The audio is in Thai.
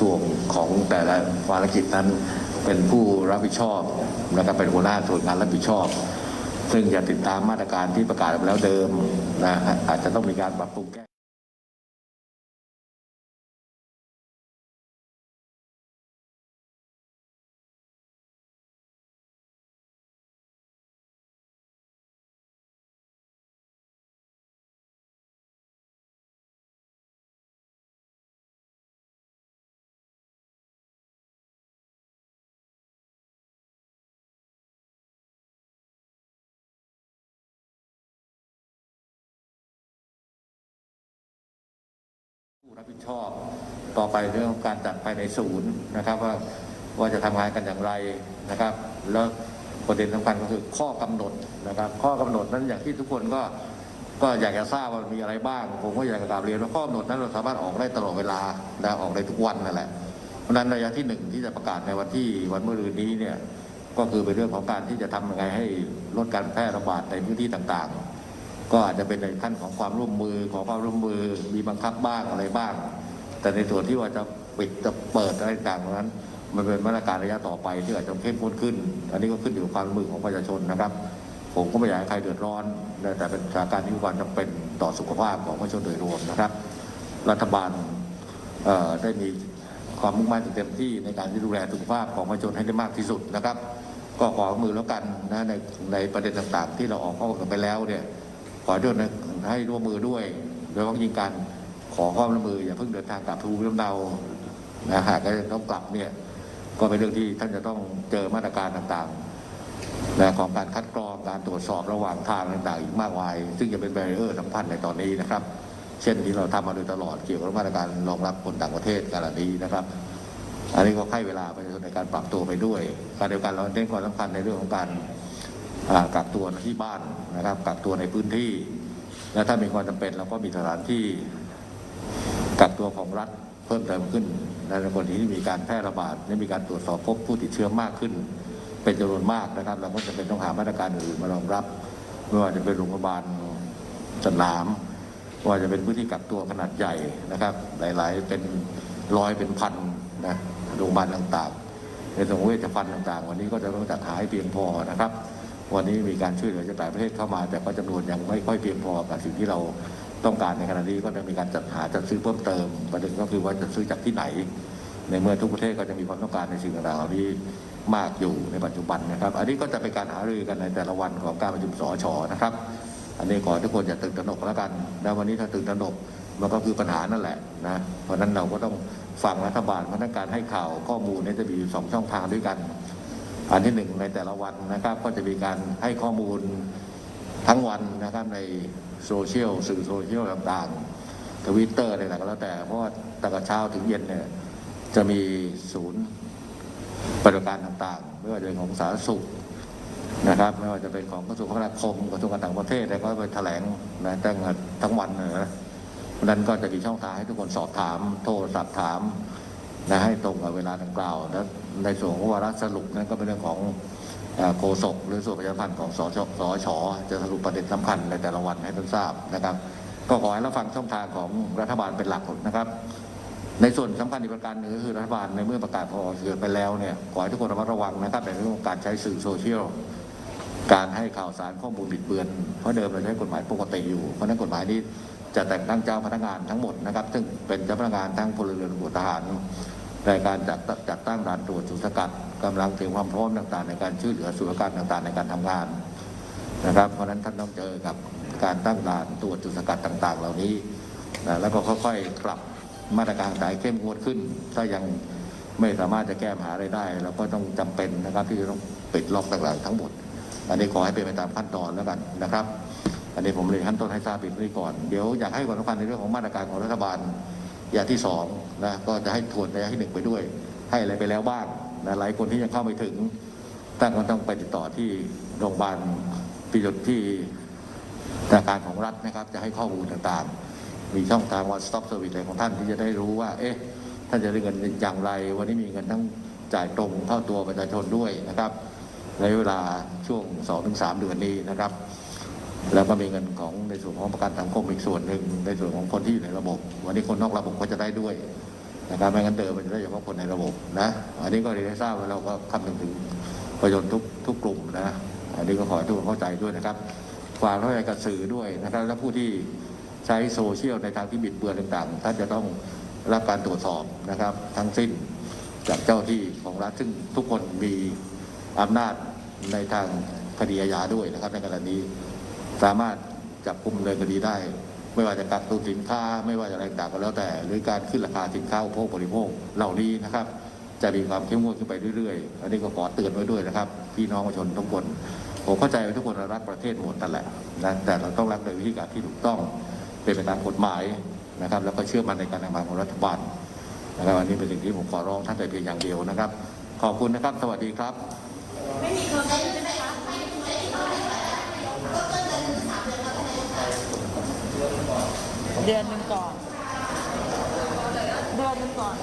ทรวงของแต่ละภารกิจนั้น เป็นผู้รับผิดชอบนะครับเป็นหัวหน้าส่วนงานรับผิดชอบ ซึ่งจะติดตามมาตรการที่ประกาศไปแล้วเดิมนะอาจจะต้องมีการปรับปรุงแก้ รับผิดชอบต่อไปเรื่องของการจัดภายในศูนย์นะครับ ว่าว่าจะทำงานกันอย่างไรนะครับ แล้วประเด็นสำคัญก็คือข้อกำหนดนะครับ ข้อกำหนดนั้นอย่างที่ทุกคนก็ก็อยากจะทราบว่ามีอะไรบ้าง ผมก็อยากจะกราบเรียนว่าข้อกำหนดนั้นเราสามารถออกได้ตลอดเวลานะออกได้ทุกวันนั่นแหละเพราะฉะนั้นระยะที่หนึ่งที่จะประกาศในวันที่วันเมะรืนนี้เนี่ยก็คือเป็นเรื่องของการที่จะทำยังไงให้ลดการแพร่ระบาดในพื้นที่ต่างๆ ก็อาจจะเป็นในขั้นของความร่วมมือขอความร่วมมือมีบังคับบ้างอะไรบ้าง แต่ในส่วนที่ว่าจะปิดจะเปิดอะไรต่างๆนั้น มันเป็นมาตรการระยะต่อไปที่อาจจะเข้มข้นขึ้น อันนี้ก็ขึ้นอยู่กับความร่วมมือของประชาชนนะครับ ผมก็ไม่อยากให้ใครเดือดร้อน แต่เป็นสถานการณ์ที่มีความจำเป็นต่อสุขภาพของประชาชนโดยรวมนะครับ รัฐบาลได้มีความมุ่งมั่นอย่างเต็มที่ในการที่ดูแลสุขภาพของประชาชนให้ได้มากที่สุดนะครับ ก็ขอมือแล้วกันนะในในประเด็นต่างๆ ที่เราออกข้อกันไปแล้วเนี่ย ขอด้วยนให้ร่วมมือด้วย โดยเฉพาะยิ่งการขอความร่วมมืออย่าเพิ่งเดินทางกลับภูมิลำเนานะหากจะต้องกลับเนี่ยก็เป็นเรื่องที่ท่านจะต้องเจอมาตรการต่างๆนะของการคัดกรองการตรวจสอบระหว่างทางต่างๆอีกมากมาย ซึ่งจะเป็นแบรเออร์สำคัญในตอนนี้นะครับ เช่นที่เราทำมาโดยตลอดเกี่ยวกับมาตรการรองรับคนต่างประเทศการนี้นะครับ อันนี้ก็ให้เวลาประชาชนในการปรับตัวไปด้วยการเดียวกันเราเน้นความสำคัญในเรื่องของการ กักตัวที่บ้านนะครับกักตัวในพื้นที่ และถ้ามีความจำเป็นเราก็มีสถานที่กักตัวของรัฐเพิ่มเติมขึ้นในกรณีที่มีการแพร่ระบาดและมีการตรวจสอบพบผู้ติดเชื้อมากขึ้น เป็นจำนวนมากนะครับ เราก็จะเป็นต้องหามาตรการอื่นมารองรับไม่ว่าจะเป็นโรงพยาบาลสนามไม่ว่าจะเป็นพื้นที่กักตัวขนาดใหญ่นะครับ หลาย ๆ เป็นร้อยเป็นพันนะโรงพยาบาลต่างๆในส่วนของเวชภัณฑ์ต่าง ๆ วันนี้ก็จะต้องจัดหาให้เพียงพอนะครับ วันนี้มีการช่วยเหลือจากต่างประเทศเข้ามา แต่ก็จำนวนยังไม่ค่อยเพียงพอกับสิ่งที่เราต้องการในขณะนี้ก็จะมีการจัดหาจัดซื้อเพิ่มเติมประเด็นก็คือว่าจะซื้อจากที่ไหน ในเมื่อทุกประเทศก็จะมีความต้องการในสิ่งต่างๆเหล่านี้มากอยู่ในปัจจุบันนะครับ อันนี้ก็จะเป็นการหารือกันในแต่ละวันของการประชุมสชนะครับ อันนี้ขอทุกคนอย่าตื่นตระหนกแล้วกันแล้ววันนี้ถ้าตื่นตระหนกมันก็คือปัญหานั่นแหละนะเพราะนั้นเราก็ต้องฟังรัฐบาลพนั้นการให้ข่าวข้อมูลเนี้จะมีอยู่สองช่องทางด้วยกัน อันที่หนึ่งในแต่ละวันนะครับ ก็จะมีการให้ข้อมูลทั้งวันนะครับในโซเชียลสื่อโซเชียลต่างๆทวิตเตอร์อะไรต่างๆก็แล้วแต่เพราะว่าตั้งแต่เช้าถึงเย็นเนี่ยจะมีศูนย์ปฏิบัติการต่างๆ ไม่ว่าจะเป็นของสาธารณสุขนะครับ ไม่ว่าจะเป็นของกระทรวงคมนาคมกระทรวงการต่างประเทศอะไรก็ไปแถลงนะตั้งทั้งวันเนะนั้นก็จะมีช่องทางให้ทุกคนสอบถาม โทรศัพท์ถาม นะให้ตรงกับเวลาดังกล่าวและในส่วนของวาระสรุปนั้นก็เป็นเรื่องของโฆษกหรือส่วนประชาสัมพันธ์ของสชสชจะสรุปประเด็นสำคัญในแต่ละวันให้ท่านทราบนะครับ ก็ขอให้รับฟังช่องทางของรัฐบาลเป็นหลักนะครับ ในส่วนสำคัญอีกประการหนึ่งก็คือรัฐบาลในเมื่อประกาศพอเกิดไปแล้วเนี่ยขอให้ทุกคนระมัดระวังนะครับในเรื่องของการใช้สื่อโซเชียลการให้ข่าวสารข้อมูลบิดเบือนเพราะเดิมเราใช้กฎหมายปกติอยู่เพราะฉะนั้นกฎหมายนี้จะแต่งตั้งเจ้าพนักงานทั้งหมดนะครับ ซึ่งเป็นเจ้าพนักงานทั้งพลเรือนตำรวจทหาร ในการจัดจัดตั้งด่านตรวจจุสกัดกำลังเตรียมความพร้อมต่างๆ ในการช่วยเหลือส่วนราชการต่างๆ ในการทำงานนะครับ เพราะนั้นท่านต้องเจอกับการตั้งด่านตรวจจุดสกัดต่าง ๆ เหล่านี้นะแล้วก็ค่อยๆปรับมาตรการสายเข้มงวดขึ้น ถ้ายังไม่สามารถจะแก้ปัญหาอะไรได้เราก็ต้องจำเป็นนะครับที่จะต้องปิดล็อกต่างๆทั้งหมด อันนี้ขอให้เป็นไปตามขั้นตอนแล้วกันนะครับ อันนี้ผมเลยขั้นต้นให้ทราบปิดไว้ก่อน เดี๋ยวอยากให้ความสำคัญในเรื่องของมาตรการของรัฐบาล ย่างที่สองนะก็จะให้ทวนระยะที่หนึ่งไปด้วย ให้อะไรไปแล้วบ้างนะหลายคนที่ยังเข้าไม่ถึงตั้งก็ต้องไปติดต่อที่โรงพยาบาลพิจุดที่ธนาคารของรัฐนะครับ จะให้ข้อมูลต่างๆ มีช่องทาง one stop service อะไรของท่านที่จะได้รู้ว่า เอ๊ะท่านจะได้เงินอย่างไร วันนี้มีเงินทั้งจ่ายตรงเข้าตัวประชาชนด้วยนะครับ ในเวลาช่วง 2-3 เดือนนี้นะครับ แล้วก็มีเงินของในส่วนของประกันสังคมอีกส่วนหนึ่งในส่วนของคนที่อยู่ในระบบ วันนี้คนนอกระบบก็จะได้ด้วยนะครับไม่งั้นเดิมมันจะได้เฉพาะคนในระบบนะอันนี้ก็เรียนให้ทราบว่าเราก็คำนึงถึงประโยชน์ทุกทุกกลุ่มนะอันนี้ก็ขอให้ทุกคนเข้าใจด้วยนะครับฝากเข้าใจกับสื่อด้วยนะครับ และผู้ที่ใช้โซเชียลในทางที่บิดเบือนต่างๆท่านจะต้องรับการตรวจสอบนะครับ ทั้งสิ้นจากเจ้าที่ของรัฐซึ่งทุกคนมีอำนาจในทางคดีอาญาด้วยนะครับในขณะนี้ สามารถจับกุมเลยคดีได้ ไม่ว่าจะกักตุนสินค้า ไม่ว่าจะอะไรต่างก็แล้วแต่ หรือการขึ้นราคาสินค้าอุปโภคบริโภคเหล่านี้นะครับ จะมีความเข้มงวดขึ้นไปเรื่อยๆ อันนี้ก็ขอเตือนไว้ด้วยนะครับ พี่น้องประชาชนทุกคนผมเข้าใจว่าทุกคนรักประเทศหมดนั่นแหละนะแต่เราต้องรักโดยวิธีการที่ถูกต้องเป็นไปตามกฎหมายนะครับ แล้วก็เชื่อมั่นในการทำงานของรัฐบาลนะครับอันนี้เป็นสิ่งที่ผมขอร้องท่านแต่เพียงอย่างเดียวนะครับ ขอบคุณนะครับ สวัสดีครับ ไม่มีคอร์ฟิวใช่ไหมคะ เดือนหนึ่งก่อน เดือนหนึ่งก่อน